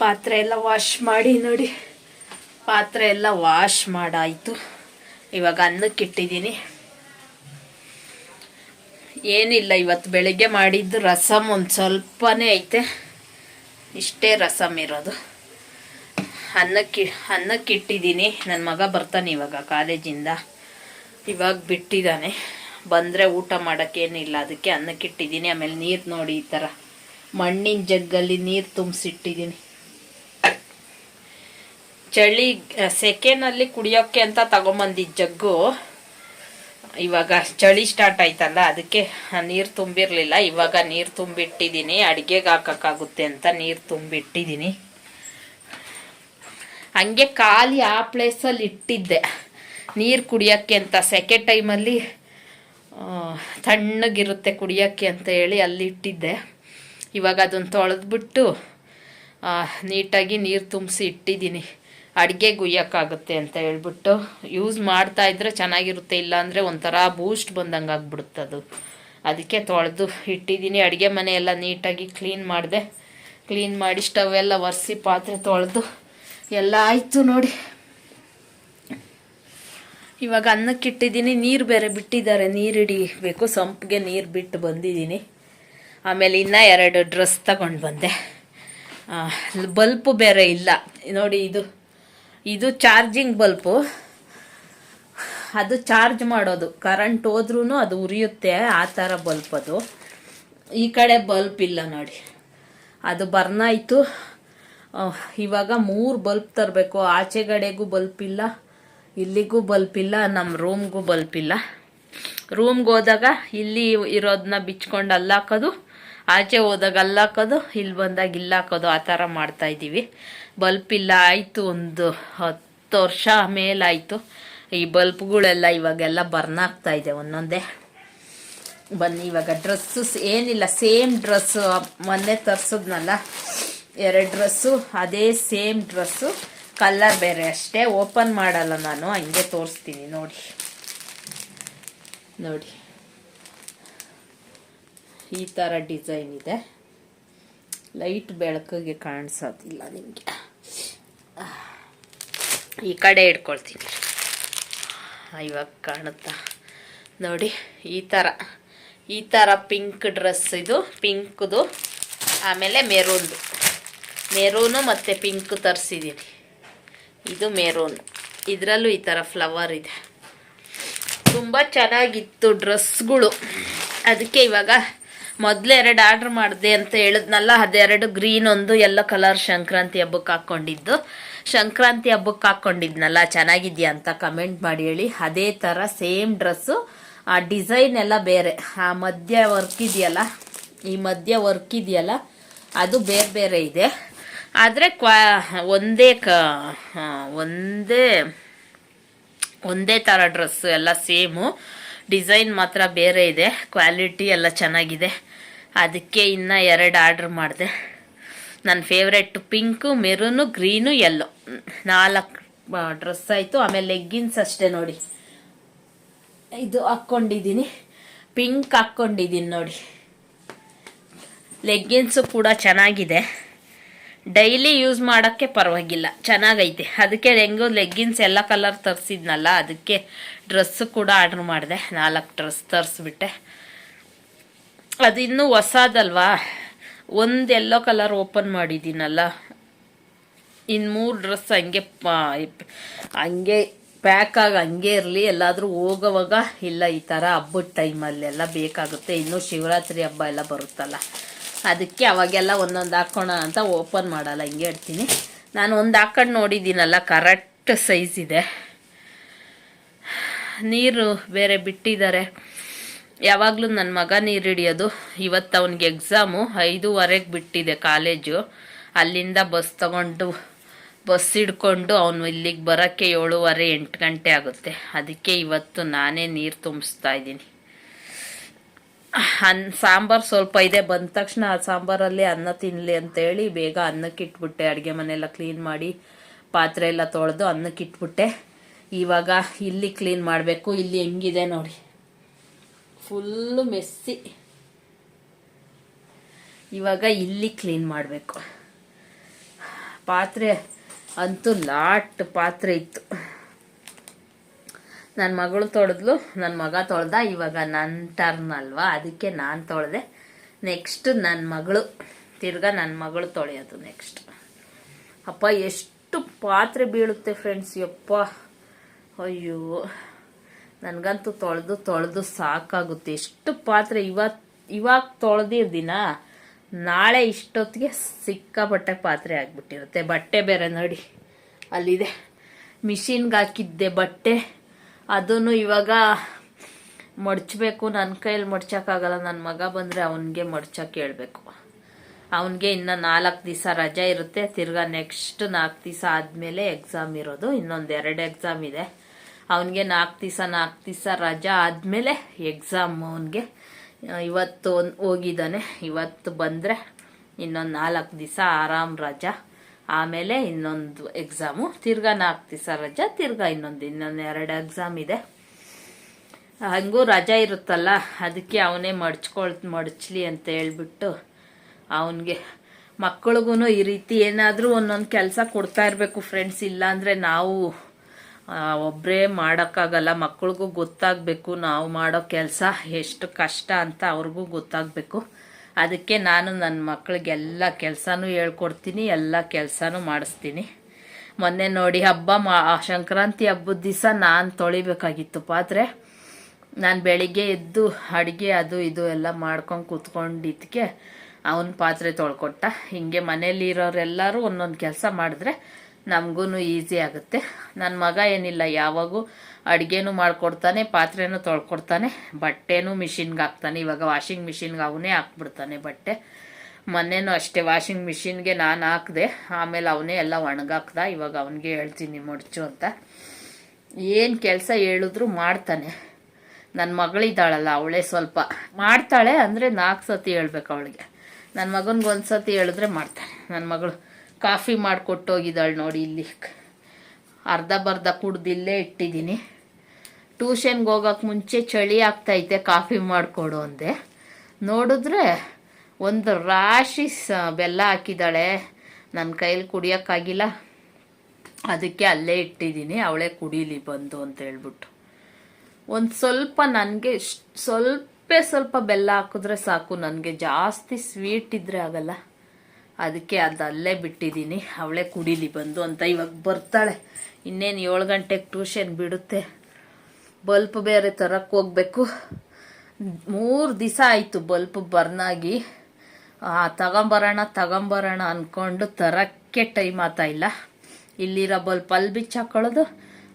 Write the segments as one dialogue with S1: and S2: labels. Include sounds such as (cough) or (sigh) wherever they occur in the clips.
S1: ಪಾತ್ರೆ ಎಲ್ಲ ವಾಶ್ ಮಾಡಿ ನೋಡಿ. ಪಾತ್ರೆ ಎಲ್ಲ ವಾಶ್ ಮಾಡಾಯಿತು. ಇವಾಗ ಅನ್ನಕ್ಕೆ ಇಟ್ಟಿದ್ದೀನಿ. ಏನಿಲ್ಲ, ಇವತ್ತು ಬೆಳಿಗ್ಗೆ ಮಾಡಿದ್ದು ರಸಮ್ ಒಂದು ಸ್ವಲ್ಪನೇ ಐತೆ. ಇಷ್ಟೇ ರಸಮ್ ಇರೋದು. ಅನ್ನಕ್ಕೆ ಅನ್ನಕ್ಕೆ ಇಟ್ಟಿದ್ದೀನಿ. ನನ್ನ ಮಗ ಬರ್ತಾನೆ ಇವಾಗ ಕಾಲೇಜಿಂದ. ಇವಾಗ ಬಿಟ್ಟಿದ್ದಾನೆ. ಬಂದರೆ ಊಟ ಮಾಡೋಕ್ಕೇನಿಲ್ಲ ಅದಕ್ಕೆ ಅನ್ನಕ್ಕೆ ಇಟ್ಟಿದ್ದೀನಿ. ಆಮೇಲೆ ನೀರು ನೋಡಿ ಈ ಥರ ಮಣ್ಣಿನ ಜಗ್ಗಲ್ಲಿ ನೀರು ತುಂಬಿಸಿಟ್ಟಿದ್ದೀನಿ. ಚಳಿ ಸೆಕೆನಲ್ಲಿ ಕುಡಿಯೋಕ್ಕೆ ಅಂತ ತಗೊಂಬಂದಿದ್ದ ಜಗ್ಗು. ಇವಾಗ ಚಳಿ ಸ್ಟಾರ್ಟ್ ಆಯ್ತಲ್ಲ, ಅದಕ್ಕೆ ನೀರು ತುಂಬಿರಲಿಲ್ಲ. ಇವಾಗ ನೀರು ತುಂಬಿಟ್ಟಿದ್ದೀನಿ ಅಡುಗೆಗೆ ಹಾಕೋಕ್ಕಾಗುತ್ತೆ ಅಂತ ನೀರು ತುಂಬಿಟ್ಟಿದ್ದೀನಿ ಹಂಗೆ ಖಾಲಿ ಆ ಪ್ಲೇಸಲ್ಲಿ ಇಟ್ಟಿದ್ದೆ. ನೀರು ಕುಡಿಯೋಕ್ಕೆ ಅಂತ ಸೆಕೆ ಟೈಮಲ್ಲಿ ತಣ್ಣಗಿರುತ್ತೆ ಕುಡಿಯೋಕ್ಕೆ ಅಂತ ಹೇಳಿ ಅಲ್ಲಿ ಇಟ್ಟಿದ್ದೆ. ಇವಾಗ ಅದನ್ನು ತೊಳೆದ್ಬಿಟ್ಟು ನೀಟಾಗಿ ನೀರು ತುಂಬಿಸಿ ಇಟ್ಟಿದ್ದೀನಿ ಅಡುಗೆ ಗುಯ್ಯೋಕ್ಕಾಗುತ್ತೆ ಅಂತ ಹೇಳ್ಬಿಟ್ಟು ಯೂಸ್ ಮಾಡ್ತಾ ಇದ್ರೆ ಚೆನ್ನಾಗಿರುತ್ತೆ, ಇಲ್ಲಾಂದರೆ ಒಂಥರ ಬೂಸ್ಟ್ ಬಂದಂಗೆ ಆಗ್ಬಿಡುತ್ತೆ ಅದು. ಅದಕ್ಕೆ ತೊಳೆದು ಇಟ್ಟಿದ್ದೀನಿ. ಅಡುಗೆ ಮನೆ ಎಲ್ಲ ನೀಟಾಗಿ ಕ್ಲೀನ್ ಮಾಡಿದೆ. ಕ್ಲೀನ್ ಮಾಡಿ ಸ್ಟವ್ ಎಲ್ಲ ಒರೆಸಿ ಪಾತ್ರೆ ತೊಳೆದು ಎಲ್ಲ ಆಯಿತು ನೋಡಿ. ಇವಾಗ ಅನ್ನಕ್ಕೆ ಇಟ್ಟಿದ್ದೀನಿ. ನೀರು ಬೇರೆ ಬಿಟ್ಟಿದ್ದಾರೆ. ನೀರು ಹಿಡಿಬೇಕು. ಸಂಪಿಗೆ ನೀರು ಬಿಟ್ಟು ಬಂದಿದ್ದೀನಿ. ಆಮೇಲೆ ಇನ್ನೂ ಎರಡು ಡ್ರೆಸ್ ತಗೊಂಡು ಬಂದೆ. ಬಲ್ಪು ಬೇರೆ ಇಲ್ಲ. ನೋಡಿ ಇದು ಇದು ಚಾರ್ಜಿಂಗ್ ಬಲ್ಪು ಅದು ಚಾರ್ಜ್ ಮಾಡೋದು. ಕರೆಂಟ್ ಹೋದ್ರೂ ಅದು ಉರಿಯುತ್ತೆ, ಆ ಥರ ಬಲ್ಪ್ ಅದು. ಈ ಕಡೆ ಬಲ್ಪ್ ಇಲ್ಲ ನೋಡಿ. ಅದು ಬರ್ನಾಯಿತು. ಇವಾಗ ಮೂರು ಬಲ್ಪ್ ತರಬೇಕು. ಆಚೆಗಡೆಗೂ ಬಲ್ಪ್ ಇಲ್ಲ, ಇಲ್ಲಿಗೂ ಬಲ್ಪ್ ಇಲ್ಲ ನಮ್ಮ ರೂಮ್ಗೂ ಬಲ್ಪ್ ಇಲ್ಲ. ರೂಮ್ಗೆ ಹೋದಾಗ ಇಲ್ಲಿ ಇರೋದನ್ನ ಬಿಚ್ಕೊಂಡು ಅಲ್ಲಾಕೋದು. ಆಚೆ ಹೋದಾಗ ಅಲ್ಲಾಕೋದು, ಇಲ್ಲಿ ಬಂದಾಗ ಇಲ್ಲಾಕೋದು. ಆ ಥರ ಮಾಡ್ತಾ ಇದ್ದೀವಿ. ಬಲ್ಪ್ ಇಲ್ಲ, ಆಯಿತು ಒಂದು ಹತ್ತು ವರ್ಷ ಮೇಲಾಯಿತು. ಈ ಬಲ್ಪ್ಗಳೆಲ್ಲ ಇವಾಗೆಲ್ಲ ಬರ್ನ್ ಆಗ್ತಾ ಇದೆ ಒಂದೊಂದೇ. ಬನ್ನಿ, ಇವಾಗ ಡ್ರೆಸ್ಸು ಏನಿಲ್ಲ, ಸೇಮ್ ಡ್ರೆಸ್ಸು, ಮೊನ್ನೆ ತರಿಸಿದ್ನಲ್ಲ, ಎರಡು ಡ್ರೆಸ್ಸು, ಅದೇ ಸೇಮ್ ಡ್ರೆಸ್ಸು, ಕಲ್ಲರ್ ಬೇರೆ ಅಷ್ಟೇ. ಓಪನ್ ಮಾಡಲ್ಲ ನಾನು, ಹಂಗೆ ತೋರಿಸ್ತೀನಿ, ನೋಡಿ. ನೋಡಿ. ಈ ಥರ ಡಿಸೈನ್ ಇದೆ. ಲೈಟ್ ಬೆಳಕಿಗೆ ಕಾಣಿಸೋದಿಲ್ಲ ನಿಮಗೆ. ಈ ಕಡೆ ಇಟ್ಕೊಳ್ತೀನಿ. ಇವಾಗ ಕಾಣುತ್ತಾ. ನೋಡಿ, ಈ ಥರ ಈ ಥರ ಪಿಂಕ್ ಡ್ರೆಸ್ ಇದು ಪಿಂಕ್ದು ಆಮೇಲೆ ಮೆರೂನ್ದು ಮೆರೂನು ಮತ್ತು ಪಿಂಕ್ ತರಿಸಿದ್ದೀನಿ ಇದು ಮೆರೂನ್ ಇದರಲ್ಲೂ ಈ ಥರ ಫ್ಲವರ್ ಇದೆ. ತುಂಬ ಚೆನ್ನಾಗಿತ್ತು ಡ್ರೆಸ್ಗಳು ಅದಕ್ಕೆ ಇವಾಗ ಮೊದಲು ಎರಡು ಆರ್ಡ್ರ್ ಮಾಡಿದೆ ಅಂತ ಹೇಳಿದ್ನಲ್ಲ, ಅದೆರಡು ಗ್ರೀನ್ ಒಂದು, ಎಲ್ಲೋ ಕಲರ್ ಸಂಕ್ರಾಂತಿ ಹಬ್ಬಕ್ಕೆ ಹಾಕ್ಕೊಂಡಿದ್ದು. ಸಂಕ್ರಾಂತಿ ಹಬ್ಬಕ್ಕೆ ಹಾಕ್ಕೊಂಡಿದ್ನಲ್ಲ, ಚೆನ್ನಾಗಿದ್ಯಾ ಅಂತ ಕಮೆಂಟ್ ಮಾಡಿ ಹೇಳಿ. ಅದೇ ಥರ ಸೇಮ್ ಡ್ರೆಸ್ಸು, ಆ ಡಿಸೈನ್ ಎಲ್ಲ ಬೇರೆ. ಆ ಮಧ್ಯ ವರ್ಕ್ ಇದೆಯಲ್ಲ, ಈ ಮಧ್ಯ ವರ್ಕ್ ಇದೆಯಲ್ಲ, ಅದು ಬೇರೆ ಬೇರೆ ಇದೆ. ಆದರೆ ಕ್ವಾ, ಒಂದೇ ಕ ಒಂದೇ ಒಂದೇ ಥರ ಡ್ರೆಸ್ಸು ಎಲ್ಲ ಸೇಮು. ಡಿಸೈನ್ ಮಾತ್ರ ಬೇರೆ ಇದೆ. ಕ್ವಾಲಿಟಿ ಎಲ್ಲ ಚೆನ್ನಾಗಿದೆ. ಅದಕ್ಕೆ ಇನ್ನು ಎರಡು ಆರ್ಡ್ರ್ ಮಾಡಿದೆ. ನನ್ನ favourite pink maroon green yellow ನಾಲ್ಕು ಡ್ರೆಸ್ ಆಯಿತು. ಆಮೇಲೆ ಲೆಗ್ಗಿನ್ಸ್ ಅಷ್ಟೇ ನೋಡಿ. ಇದು ಹಾಕ್ಕೊಂಡಿದ್ದೀನಿ ಪಿಂಕ್ ಹಾಕ್ಕೊಂಡಿದ್ದೀನಿ ನೋಡಿ. ಲೆಗ್ಗಿನ್ಸು ಕೂಡ ಚೆನ್ನಾಗಿದೆ. ಡೈಲಿ ಯೂಸ್ ಮಾಡೋಕ್ಕೆ ಪರವಾಗಿಲ್ಲ. ಚೆನ್ನಾಗೈತೆ. ಅದಕ್ಕೆ ಹೆಂಗೋ ಲೆಗ್ಗಿನ್ಸ್ ಎಲ್ಲ ಕಲರ್ ತರಿಸಿದ್ನಲ್ಲ, ಅದಕ್ಕೆ ಡ್ರೆಸ್ಸು ಕೂಡ ಆರ್ಡ್ರ್ ಮಾಡಿದೆ. ನಾಲ್ಕು ಡ್ರೆಸ್ ತರಿಸ್ಬಿಟ್ಟೆ. ಅದು ಇನ್ನೂ ಹೊಸದಲ್ವಾ? ಒಂದು ಎಲ್ಲೋ ಕಲರ್ ಓಪನ್ ಮಾಡಿದ್ದೀನಲ್ಲ. ಇನ್ನು ಮೂರು ಡ್ರೆಸ್ ಹಂಗೆ ಹಂಗೆ ಪ್ಯಾಕಾಗಿ ಹಂಗೆ ಇರಲಿ. ಎಲ್ಲಾದರೂ ಹೋಗೋವಾಗ ಇಲ್ಲ ಈ ಥರ ಹಬ್ಬದ ಟೈಮಲ್ಲೆಲ್ಲ ಬೇಕಾಗುತ್ತೆ. ಇನ್ನೂ ಶಿವರಾತ್ರಿ ಹಬ್ಬ ಎಲ್ಲ ಬರುತ್ತಲ್ಲ. ಅದಕ್ಕೆ ಅವಾಗೆಲ್ಲ ಒಂದೊಂದು ಹಾಕೋಣ ಅಂತ ಓಪನ್ ಮಾಡಲ್ಲ, ಹಿಂಗೆ ಇಡ್ತೀನಿ. ನಾನು ಒಂದು ಹಾಕೊಂಡು ನೋಡಿದ್ದೀನಲ್ಲ, ಕರೆಕ್ಟ್ ಸೈಜ್ ಇದೆ. ನೀರು ಬೇರೆ ಬಿಟ್ಟಿದ್ದಾರೆ. ಯಾವಾಗಲೂ ನನ್ನ ಮಗ ನೀರು ಹಿಡಿಯೋದು. ಇವತ್ತು ಅವನಿಗೆ ಎಕ್ಸಾಮು ಐದೂವರೆಗೆ ಬಿಟ್ಟಿದೆ ಕಾಲೇಜು ಅಲ್ಲಿಂದ ಬಸ್ ತಗೊಂಡು ಬಸ್ ಹಿಡ್ಕೊಂಡು ಅವನು ಇಲ್ಲಿಗೆ ಬರೋಕ್ಕೆ ಏಳುವರೆ ಎಂಟು ಗಂಟೆ ಆಗುತ್ತೆ. ಅದಕ್ಕೆ ಇವತ್ತು ನಾನೇ ನೀರು ತುಂಬಿಸ್ತಾ ಇದ್ದೀನಿ. ಅನ್ನ ಸಾಂಬಾರು ಸ್ವಲ್ಪ ಇದೆ, ಬಂದ ತಕ್ಷಣ ಆ ಸಾಂಬಾರಲ್ಲಿ ಅನ್ನ ತಿನ್ನಲಿ ಅಂತೇಳಿ ಬೇಗ ಅನ್ನಕ್ಕೆ ಇಟ್ಬಿಟ್ಟೆ. ಅಡುಗೆ ಮನೆಯೆಲ್ಲ ಕ್ಲೀನ್ ಮಾಡಿ ಪಾತ್ರೆ ಎಲ್ಲ ತೊಳೆದು ಅನ್ನಕ್ಕೆ ಇಟ್ಬಿಟ್ಟೆ. ಇವಾಗ ಇಲ್ಲಿ ಕ್ಲೀನ್ ಮಾಡಬೇಕು. ಇಲ್ಲಿ ಹೆಂಗಿದೆ ನೋಡಿ. ಫುಲ್ಲು ಮೆಸ್ಸಿ ಇವಾಗ ಇಲ್ಲಿ ಕ್ಲೀನ್ ಮಾಡಬೇಕು. ಪಾತ್ರೆ ಅಂತೂ ಲಾಟ್ ಪಾತ್ರೆ ಇತ್ತು. ನನ್ನ ಮಗಳು ತೊಳೆದ್ಲು ನನ್ನ ಮಗ ತೊಳೆದ, ಇವಾಗ ನನ್ನ ಟರ್ನ್ ಅಲ್ವಾ? ಅದಕ್ಕೆ ನಾನು ತೊಳೆದೆ. ನೆಕ್ಸ್ಟ್ ನನ್ನ ಮಗಳು, ತಿರ್ಗಾ ನನ್ನ ಮಗಳು ತೊಳೆಯೋದು ನೆಕ್ಸ್ಟ್ ಅಪ್ಪ, ಎಷ್ಟು ಪಾತ್ರೆ ಬೀಳುತ್ತೆ ಫ್ರೆಂಡ್ಸ್ ಯಪ್ಪ. ಅಯ್ಯೋ. ನನಗಂತೂ ತೊಳೆದು ತೊಳೆದು ಸಾಕಾಗುತ್ತೆ. ಎಷ್ಟು ಪಾತ್ರೆ ಇವತ್ತು ಇವಾಗ ತೊಳೆದಿರ್ ದಿನ ನಾಳೆ ಇಷ್ಟೊತ್ತಿಗೆ ಸಿಕ್ಕಾಪಟ್ಟೆ ಪಾತ್ರೆ ಆಗಿಬಿಟ್ಟಿರುತ್ತೆ. ಬಟ್ಟೆ ಬೇರೆ ನೋಡಿ, ಅಲ್ಲಿದೆ. ಮಿಷಿನ್ಗೆ ಹಾಕಿದ್ದೆ ಬಟ್ಟೆ. ಅದನ್ನು ಇವಾಗ ಮಡ್ಚಬೇಕು. ನನ್ನ ಕೈಯಲ್ಲಿ ಮಡ್ಚೋಕ್ಕಾಗಲ್ಲ. ನನ್ನ ಮಗ ಬಂದರೆ ಅವನಿಗೆ ಮಡ್ಚಕ್ಕೆ ಹೇಳ್ಬೇಕು. ಅವನಿಗೆ ಇನ್ನು ನಾಲ್ಕು ದಿವಸ ರಜೆ ಇರುತ್ತೆ. ತಿರ್ಗಾ ನೆಕ್ಸ್ಟ್ ನಾಲ್ಕು ದಿವಸ ಆದಮೇಲೆ ಎಕ್ಸಾಮ್ ಇರೋದು. ಇನ್ನೊಂದು ಎರಡು ಎಕ್ಸಾಮ್ ಇದೆ. ಅವನಿಗೆ ನಾಲ್ಕು ದಿವಸ ನಾಲ್ಕು ದಿವಸ ರಜಾ ಆದಮೇಲೆ ಎಕ್ಸಾಮ್ ಅವನಿಗೆ ಇವತ್ತು ಹೋಗಿದ್ದಾನೆ. ಇವತ್ತು ಬಂದರೆ ಇನ್ನೊಂದು ನಾಲ್ಕು ದಿವಸ ಆರಾಮ್ ರಜಾ. ಆಮೇಲೆ ಇನ್ನೊಂದು ಎಕ್ಸಾಮು ತಿರ್ಗಾ ನಾಲ್ಕು ದಿವಸ ರಜಾ, ತಿರ್ಗಾ ಇನ್ನೊಂದು ಇನ್ನೊಂದು ಎರಡು ಎಕ್ಸಾಮ್ ಇದೆ. ಹಂಗೂ ರಜಾ ಇರುತ್ತಲ್ಲ, ಅದಕ್ಕೆ ಅವನೇ ಮಡ್ಚ್ಕೊಳ್, ಮಡಚ್ಲಿ ಅಂತ ಹೇಳ್ಬಿಟ್ಟು ಅವನಿಗೆ ಮಕ್ಕಳಿಗೂ ಈ ರೀತಿ ಏನಾದರೂ ಒಂದೊಂದು ಕೆಲಸ ಕೊಡ್ತಾ ಇರಬೇಕು ಫ್ರೆಂಡ್ಸ್ ಇಲ್ಲಾಂದರೆ ನಾವು ಒಬ್ಬರೇ ಮಾಡೋಕ್ಕಾಗಲ್ಲ. ಮಕ್ಕಳಿಗೂ ಗೊತ್ತಾಗಬೇಕು, ನಾವು ಮಾಡೋ ಕೆಲಸ ಎಷ್ಟು ಕಷ್ಟ ಅಂತ ಅವ್ರಿಗೂ ಗೊತ್ತಾಗಬೇಕು. ಅದಕ್ಕೆ ನಾನು ನನ್ನ ಮಕ್ಕಳಿಗೆಲ್ಲ ಕೆಲಸನೂ ಹೇಳ್ಕೊಡ್ತೀನಿ, ಎಲ್ಲ ಕೆಲಸನೂ ಮಾಡಿಸ್ತೀನಿ. ಮೊನ್ನೆ ನೋಡಿ ಹಬ್ಬ, ಮಾ ಸಂಕ್ರಾಂತಿ ಹಬ್ಬದ ದಿವಸ ನಾನು ತೊಳಿಬೇಕಾಗಿತ್ತು. ಪಾತ್ರೆ ನಾನು ಬೆಳಿಗ್ಗೆ ಎದ್ದು ಅಡುಗೆ ಅದು ಇದು ಎಲ್ಲ ಮಾಡ್ಕೊಂಡು ಕೂತ್ಕೊಂಡಿದ್ದಕ್ಕೆ ಅವನ ಪಾತ್ರೆ ತೊಳ್ಕೊಟ್ಟ. ಹಿಂಗೆ ಮನೇಲಿ ಇರೋರೆಲ್ಲರೂ ಒಂದೊಂದು ಕೆಲಸ ಮಾಡಿದ್ರೆ ನಮಗೂ ಈಸಿ ಆಗುತ್ತೆ. ನನ್ನ ಮಗ ಏನಿಲ್ಲ, ಯಾವಾಗೂ ಅಡುಗೆನೂ ಮಾಡಿಕೊಡ್ತಾನೆ, ಪಾತ್ರೆನೂ ತೊಳ್ಕೊಡ್ತಾನೆ, ಬಟ್ಟೆನೂ ಮಿಷಿನ್ಗೆ ಹಾಕ್ತಾನೆ. ಇವಾಗ ವಾಷಿಂಗ್ ಮಿಷಿನ್ಗೆ ಅವನೇ ಹಾಕ್ಬಿಡ್ತಾನೆ ಬಟ್ಟೆ. ಮೊನ್ನೆನೂ ಅಷ್ಟೇ ವಾಷಿಂಗ್ ಮಿಷಿನ್ಗೆ ನಾನು ಹಾಕಿದೆ, ಆಮೇಲೆ ಅವನೇ ಎಲ್ಲ ಒಣಗಾಕ್ದ. ಇವಾಗ ಅವನಿಗೆ ಹೇಳ್ತೀನಿ, ಮಡ್ಚು ಅಂತ. ಏನು ಕೆಲಸ ಹೇಳಿದ್ರು ಮಾಡ್ತಾನೆ. ನನ್ನ ಮಗಳಿದ್ದಾಳಲ್ಲ, ಅವಳೇ ಸ್ವಲ್ಪ ಮಾಡ್ತಾಳೆ ಅಂದರೆ ನಾಲ್ಕು ಸತಿ ಹೇಳ್ಬೇಕು ಅವಳಿಗೆ. ನನ್ನ ಮಗನಿಗೆ ಒಂದು ಸತಿ ಹೇಳಿದ್ರೆ ಮಾಡ್ತಾನೆ. ನನ್ನ ಮಗಳು ಕಾಫಿ ಮಾಡಿಕೊಟ್ಟೋಗಿದ್ದಾಳು ನೋಡಿ ಇಲ್ಲಿ. ಅರ್ಧ ಬರ್ಧ ಕುಡ್ದಿಲ್ಲೇ ಇಟ್ಟಿದ್ದೀನಿ. ಟ್ಯೂಷನ್ಗೆ ಹೋಗೋಕೆ ಮುಂಚೆ ಚಳಿ ಆಗ್ತೈತೆ, ಕಾಫಿ ಮಾಡಿಕೊಡು ಅಂದೆ. ನೋಡಿದ್ರೆ ಒಂದು ರಾಶಿ ಬೆಲ್ಲ ಹಾಕಿದ್ದಾಳೆ. ನನ್ನ ಕೈಯಲ್ಲಿ ಕುಡಿಯೋಕ್ಕಾಗಿಲ್ಲ. ಅದಕ್ಕೆ ಅಲ್ಲೇ ಇಟ್ಟಿದ್ದೀನಿ, ಅವಳೇ ಕುಡೀಲಿ ಬಂದು ಅಂತ ಹೇಳ್ಬಿಟ್ಟು. ಒಂದು ಸ್ವಲ್ಪ ನನಗೆ ಸ್ವಲ್ಪ ಸ್ವಲ್ಪ ಬೆಲ್ಲ ಹಾಕಿದ್ರೆ ಸಾಕು. ನನಗೆ ಜಾಸ್ತಿ ಸ್ವೀಟ್ ಇದ್ದರೆ ಆಗಲ್ಲ. ಅದಕ್ಕೆ ಅದಲ್ಲೇ ಬಿಟ್ಟಿದ್ದೀನಿ. ಅವಳೇ ಕುಡೀಲಿ ಬಂದು ಅಂತ ಇವಾಗ ಬರ್ತಾಳೆ. ಇನ್ನೇನು ಏಳು ಗಂಟೆಗೆ ಟ್ಯೂಷನ್ ಬಿಡುತ್ತೆ. ಬಲ್ಪ್ ಬೇರೆ ತರಕ್ಕೆ ಹೋಗ್ಬೇಕು. ಮೂರು ದಿವಸ ಆಯಿತು ಬಲ್ಪ್ ಬರ್ನಾಗಿ. ತಗೊಂಬರೋಣ ತಗೊಂಬರೋಣ ಅಂದ್ಕೊಂಡು ತರಕ್ಕೆ ಟೈಮ್ ಆತಾ ಇಲ್ಲ. ಇಲ್ಲಿರೋ ಬಲ್ಪ್ ಅಲ್ಲಿ ಬಿಚ್ಚಿ ಹಾಕೊಳ್ಳೋದು,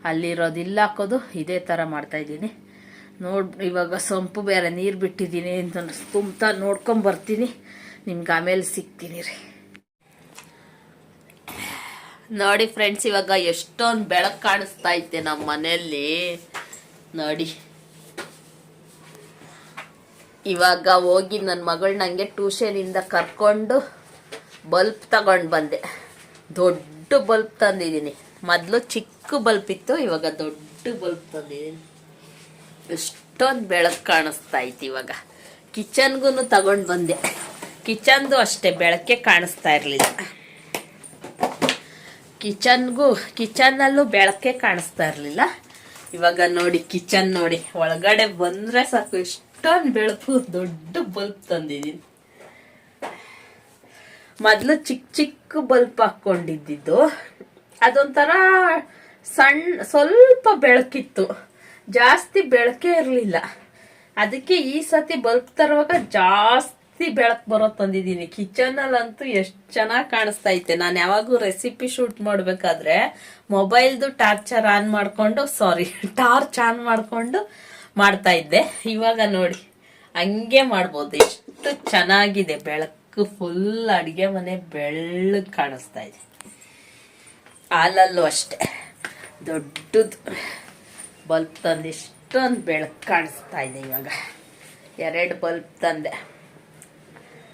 S1: ಅಲ್ಲಿರೋದು ಇಲ್ಲಿ ಹಾಕೋದು, ಇದೇ ಥರ ಮಾಡ್ತಾಯಿದ್ದೀನಿ ನೋಡ್, ಇವಾಗ ಸೊಂಪು ಬೇರೆ ನೀರು ಬಿಟ್ಟಿದ್ದೀನಿ ಅಂತ ತುಂಬ್ತಾ ನೋಡ್ಕೊಂಬರ್ತೀನಿ ನಿಮ್ಗೆ ಆಮೇಲೆ ಸಿಗ್ತೀನಿ ರೀ. ನೋಡಿ ಫ್ರೆಂಡ್ಸ್ ಇವಾಗ ಎಷ್ಟೊಂದು ಬೆಳಕು ಕಾಣಿಸ್ತಾ ಐತೆ ನಮ್ಮ ಮನೆಯಲ್ಲಿ. ನೋಡಿ. ಇವಾಗ ಹೋಗಿ ನನ್ನ ಮಗಳು ನನಗೆ ಟ್ಯೂಷನಿಂದ ಕರ್ಕೊಂಡು ಬಲ್ಪ್ ತಗೊಂಡು ಬಂದೆ. ದೊಡ್ಡ ಬಲ್ಪ್ ತಂದಿದ್ದೀನಿ. ಮೊದಲು ಚಿಕ್ಕ ಬಲ್ಪ್ ಇತ್ತು, ಇವಾಗ ದೊಡ್ಡ ಬಲ್ಪ್ ತಂದಿದ್ದೀನಿ. ಎಷ್ಟೊಂದು ಬೆಳಕು ಕಾಣಿಸ್ತಾ ಐತಿ ಇವಾಗ. ಕಿಚನ್ಗೂ ತಗೊಂಡು ಬಂದೆ. ಕಿಚನ್ದು ಅಷ್ಟೇ, ಬೆಳಕೆ ಕಾಣಿಸ್ತಾ ಇರಲಿಲ್ಲ. ಕಿಚನ್ಗೂ ಕಿಚನ್ನಲ್ಲೂ ಬೆಳಕೆ ಕಾಣಿಸ್ತಾ ಇರಲಿಲ್ಲ. ಇವಾಗ ನೋಡಿ, ಕಿಚನ್ ನೋಡಿ. ಒಳಗಡೆ ಬಂದ್ರೆ ಸಾಕು, ಎಷ್ಟೊಂದು ಬೆಳಕು, ದೊಡ್ಡ ಬಲ್ಬ್ ತಂದಿದ್ದೀನಿ. ಮೊದಲು ಚಿಕ್ಕ ಚಿಕ್ಕ ಬಲ್ಬ್ ಹಾಕ್ಕೊಂಡಿದ್ದು ಅದೊಂಥರ ಸಣ್ಣ ಸ್ವಲ್ಪ ಬೆಳಕಿತ್ತು. ಜಾಸ್ತಿ ಬೆಳಕೇ ಇರಲಿಲ್ಲ. ಅದಕ್ಕೆ ಈ ಸತಿ ಬಲ್ಬ್ ತರುವಾಗ ಜಾಸ್ತಿ ಬೆಳಕು ಬರೋ ತಂದಿದ್ದೀನಿ. ಕಿಚನಲ್ಲಂತೂ ಎಷ್ಟು ಚೆನ್ನಾಗಿ ಕಾಣಿಸ್ತಾ ಐತೆ ನಾನು ಯಾವಾಗೂ ರೆಸಿಪಿ ಶೂಟ್ ಮಾಡಬೇಕಾದ್ರೆ ಮೊಬೈಲ್ದು ಟಾರ್ಚರ್ ಆನ್ ಮಾಡಿಕೊಂಡು ಸಾರಿ ಟಾರ್ಚ್ (laughs) ಆನ್ ಮಾಡಿಕೊಂಡು ಮಾಡ್ತಾ ಇದ್ದೆ. ಇವಾಗ ನೋಡಿ, ಹಂಗೆ ಮಾಡ್ಬೋದು. ಎಷ್ಟು ಚೆನ್ನಾಗಿದೆ. ಬೆಳಕು ಫುಲ್ ಅಡುಗೆ ಮನೆ ಬೆಳ್ಳಗೆ ಕಾಣಿಸ್ತಾ ಇದೆ. ಹಾಲಲ್ಲೂ ಅಷ್ಟೆ. ದೊಡ್ಡದು ಬಲ್ಬ್ ತಂದು ಇಷ್ಟೊಂದು ಬೆಳಕು ಕಾಣಿಸ್ತಾ ಇದೆ ಇವಾಗ. ಎರಡು ಬಲ್ಬ್ ತಂದೆ.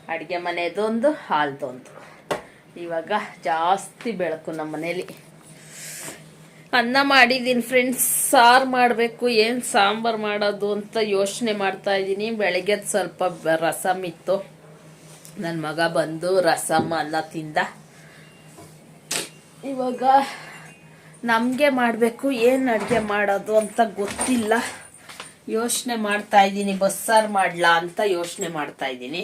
S1: ಅಡುಗೆ ಮನೆದೊಂದು, ಹಾಲ್ದೊಂದು. ಇವಾಗ ಜಾಸ್ತಿ ಬೆಳಕು ನಮ್ಮ ಮನೇಲಿ. ಅನ್ನ ಮಾಡಿದ್ದೀನಿ ಫ್ರೆಂಡ್ಸ್ ಸಾರು ಮಾಡಬೇಕು, ಏನು ಸಾಂಬಾರು ಮಾಡೋದು ಅಂತ ಯೋಚನೆ ಮಾಡ್ತಾ ಇದ್ದೀನಿ. ಬೆಳಗ್ಗೆ ಸ್ವಲ್ಪ ರಸಮ್ ಇತ್ತು. ನನ್ನ ಮಗ ಬಂದು ರಸಮ್ ಅನ್ನ ತಿಂದ. ಇವಾಗ ನಮಗೆ ಮಾಡಬೇಕು, ಏನು ಅಡುಗೆ ಮಾಡೋದು ಅಂತ ಗೊತ್ತಿಲ್ಲ. ಯೋಚನೆ ಮಾಡ್ತಾ ಇದ್ದೀನಿ, ಬಸ್ಸಾರು ಮಾಡಲಾ ಅಂತ ಯೋಚನೆ ಮಾಡ್ತಾ ಇದ್ದೀನಿ.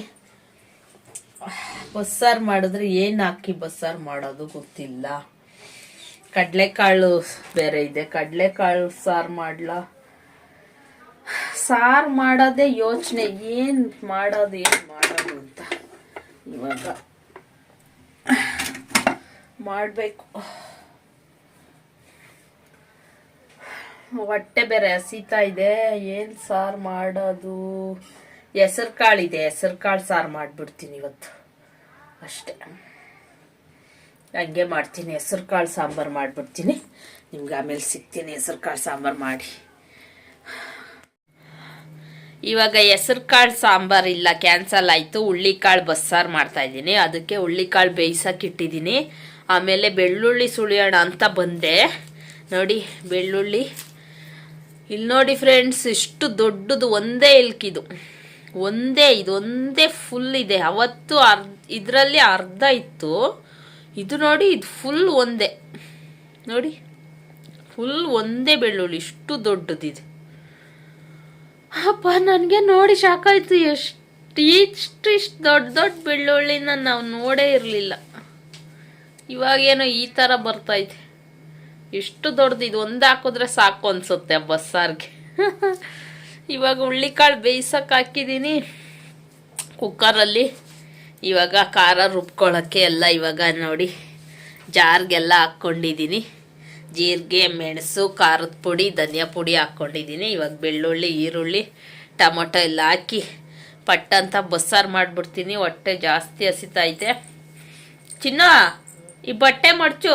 S1: ಬಸ್ಸಾರು ಮಾಡಿದ್ರೆ ಏನು ಹಾಕಿ ಬಸ್ಸಾರು ಮಾಡೋದು ಗೊತ್ತಿಲ್ಲ. ಕಡಲೆಕಾಳು ಬೇರೆ ಇದೆ. ಕಡಲೆಕಾಳು ಸಾರು ಮಾಡ್ಲಾ. ಸಾರು ಮಾಡೋದೇ ಯೋಚನೆ, ಏನು ಮಾಡೋದು ಏನು ಮಾಡೋದು ಅಂತ ಇವಾಗ ಮಾಡಬೇಕು. ಹೊಟ್ಟೆ ಬೇರೆ ಹಸಿತಾ ಇದೆ. ಏನು ಸಾರು ಮಾಡೋದು? ಹೆಸರು ಕಾಳಿದೆ ಹೆಸರು ಕಾಳು ಸಾರು ಮಾಡಿಬಿಡ್ತೀನಿ ಇವತ್ತು. ಅಷ್ಟೇ. ಹಂಗೆ ಮಾಡ್ತೀನಿ ಹೆಸರು ಕಾಳು ಸಾಂಬಾರು ಮಾಡಿಬಿಡ್ತೀನಿ. ನಿಮ್ಗೆ ಆಮೇಲೆ ಸಿಗ್ತೀನಿ ಹೆಸರು ಕಾಳು ಸಾಂಬಾರು ಮಾಡಿ. ಇವಾಗ ಹೆಸರು ಕಾಳು ಸಾಂಬಾರು ಇಲ್ಲ, ಕ್ಯಾನ್ಸಲ್ ಆಯಿತು. ಹುಳ್ಳಿಕಾಳು ಬಸ್ಸಾರು ಮಾಡ್ತಾ ಇದ್ದೀನಿ ಅದಕ್ಕೆ ಹುಳ್ಳಿಕಾಳು ಬೇಯಿಸೋಕೆ ಇಟ್ಟಿದ್ದೀನಿ. ಆಮೇಲೆ ಬೆಳ್ಳುಳ್ಳಿ ಸುಳಿಯೋಣ ಅಂತ ಬಂದೆ. ನೋಡಿ, ಬೆಳ್ಳುಳ್ಳಿ. ಇಲ್ಲಿ ನೋಡಿ ಫ್ರೆಂಡ್ಸ್, ಇಷ್ಟು ದೊಡ್ಡದು ಒಂದೇ ಇಲ್ಕಿದು. ಒಂದೇ, ಇದೊಂದೇ ಫುಲ್ ಇದೆ. ಅವತ್ತು ಅರ್ಧ ಇದರಲ್ಲಿ ಅರ್ಧ ಇತ್ತು. ಇದು ನೋಡಿ, ಇದು ಫುಲ್ ಒಂದೇ. ನೋಡಿ ಫುಲ್ ಒಂದೇ ಬೆಳ್ಳುಳ್ಳಿ. ಇಷ್ಟು ದೊಡ್ಡದಿದೆ ಅಪ್ಪ, ನನಗೆ ನೋಡಿ ಸಾಕಾಯ್ತು. ಎಷ್ಟು, ಇಷ್ಟು ಇಷ್ಟು ದೊಡ್ಡ ದೊಡ್ಡ ಬೆಳ್ಳುಳ್ಳಿನ ನಾವು ನೋಡೇ ಇರಲಿಲ್ಲ. ಇವಾಗೇನೋ ಈ ಥರ ಬರ್ತೈತೆ ಎಷ್ಟು ದೊಡ್ಡದು ಇದು ಒಂದು ಹಾಕಿದ್ರೆ ಸಾಕು ಅನ್ಸುತ್ತೆ ಬಸ್ಸಾರಿಗೆ. (laughs) ಇವಾಗ ಹುಳ್ಳಿಕಾಳು ಬೇಯಿಸೋಕೆ ಹಾಕಿದ್ದೀನಿ ಕುಕ್ಕರಲ್ಲಿ ಇವಾಗ ಖಾರ ರುಬ್ಕೊಳ್ಳೋಕ್ಕೆ ಎಲ್ಲ ಇವಾಗ ನೋಡಿ ಜಾರ್ಗೆಲ್ಲ ಹಾಕ್ಕೊಂಡಿದ್ದೀನಿ ಜೀರಿಗೆ, ಮೆಣಸು, ಖಾರದ ಪುಡಿ, ಧನಿಯಾ ಪುಡಿ ಹಾಕ್ಕೊಂಡಿದ್ದೀನಿ ಇವಾಗ ಬೆಳ್ಳುಳ್ಳಿ, ಈರುಳ್ಳಿ, ಟೊಮೊಟೊ ಎಲ್ಲ ಹಾಕಿ ಪಟ್ಟ ಅಂತ ಬಸ್ಸಾರು ಮಾಡಿಬಿಡ್ತೀನಿ. ಹೊಟ್ಟೆ ಜಾಸ್ತಿ ಹಸಿತೈತೆ ಚಿನ್ನ, ಈ ಬಟ್ಟೆ ಮಡ್ಚು?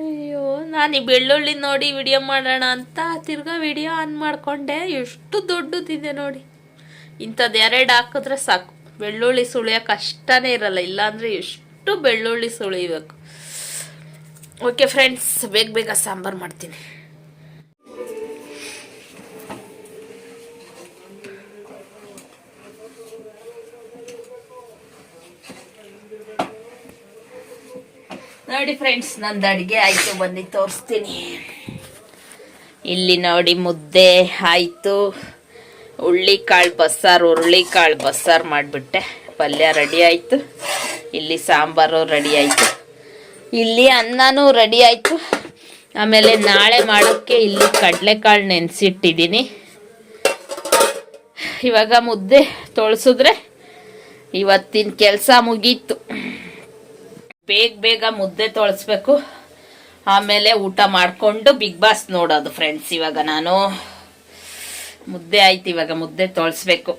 S1: ಅಯ್ಯೋ, ನಾನು ಈ ಬೆಳ್ಳುಳ್ಳಿ ನೋಡಿ ವಿಡಿಯೋ ಮಾಡೋಣ ಅಂತ ತಿರ್ಗಾ ವಿಡಿಯೋ ಆನ್ ಮಾಡಿಕೊಂಡೆ. ಎಷ್ಟು ದೊಡ್ಡದಿದೆ ನೋಡಿ. ಇಂಥದ್ದು ಎರಡು ಹಾಕಿದ್ರೆ ಸಾಕು. ಬೆಳ್ಳುಳ್ಳಿ ಸುಳಿಯೋಕೆ ಕಷ್ಟನೇ ಇರಲ್ಲ. ಇಲ್ಲಾಂದರೆ ಎಷ್ಟು ಬೆಳ್ಳುಳ್ಳಿ ಸುಳಿಬೇಕು. ಓಕೆ ಫ್ರೆಂಡ್ಸ್ ಬೇಗ ಬೇಗ ಸಾಂಬಾರು ಮಾಡ್ತೀನಿ. ನೋಡಿ ಫ್ರೆಂಡ್ಸ್ ನಂದು ಅಡುಗೆ ಆಯಿತು. ಬಂದು ತೋರಿಸ್ತೀನಿ. ಇಲ್ಲಿ ನೋಡಿ ಮುದ್ದೆ ಆಯಿತು. ಹುಳ್ಳಿಕಾಳು ಬಸ್ಸಾರು, ಹುರುಳಿಕಾಳು ಬಸ್ಸಾರು ಮಾಡಿಬಿಟ್ಟೆ. ಪಲ್ಯ ರೆಡಿ ಆಯಿತು. ಇಲ್ಲಿ ಸಾಂಬಾರು ರೆಡಿ ಆಯಿತು. ಇಲ್ಲಿ ಅನ್ನನೂ ರೆಡಿ ಆಯಿತು. ಆಮೇಲೆ ನಾಳೆ ಮಾಡೋಕ್ಕೆ ಇಲ್ಲಿ ಕಡಲೆಕಾಳು ನೆನೆಸಿಟ್ಟಿದ್ದೀನಿ ಇವಾಗ ಮುದ್ದೆ ತೊಳ್ಸಿದ್ರೆ ಇವತ್ತಿನ ಕೆಲಸ ಮುಗೀತು. ಬೇಗ ಬೇಗ ಮುದ್ದೆ ತೊಳಸ್ಬೇಕು. ಆಮೇಲೆ ಊಟ ಮಾಡಿಕೊಂಡು ಬಿಗ್ ಬಾಸ್ ನೋಡೋದು ಫ್ರೆಂಡ್ಸ್ ಇವಾಗ ನಾನು. ಮುದ್ದೆ ಆಯ್ತು ಇವಾಗ ಮುದ್ದೆ ತೊಳಸ್ಬೇಕು.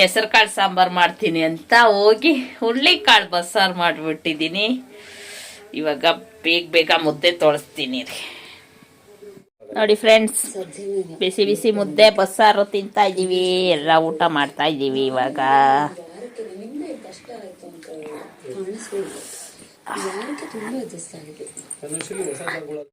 S1: ಹೆಸರು ಕಾಳು ಸಾಂಬಾರು ಮಾಡ್ತೀನಿ ಅಂತ ಹೋಗಿ ಹುಳ್ಳಿಕಾಳು ಬಸ್ಸಾರು ಮಾಡಿಬಿಟ್ಟಿದ್ದೀನಿ. ಇವಾಗ ಬೇಗ ಬೇಗ ಮುದ್ದೆ ತೊಳಸ್ತೀನಿ ರೀ. ನೋಡಿ ಫ್ರೆಂಡ್ಸ್ ಬಿಸಿ ಬಿಸಿ ಮುದ್ದೆ ಬಸ್ಸಾರು ತಿಂತಾ ಇದ್ದೀವಿ. ಎಲ್ಲ ಊಟ ಮಾಡ್ತಾ ಇದ್ದೀವಿ ಇವಾಗ.
S2: ಯಾರಿಗೆ ತುಂಬಾ ಅಡ್ಜಸ್ಟ್ ಆಗಿದೆ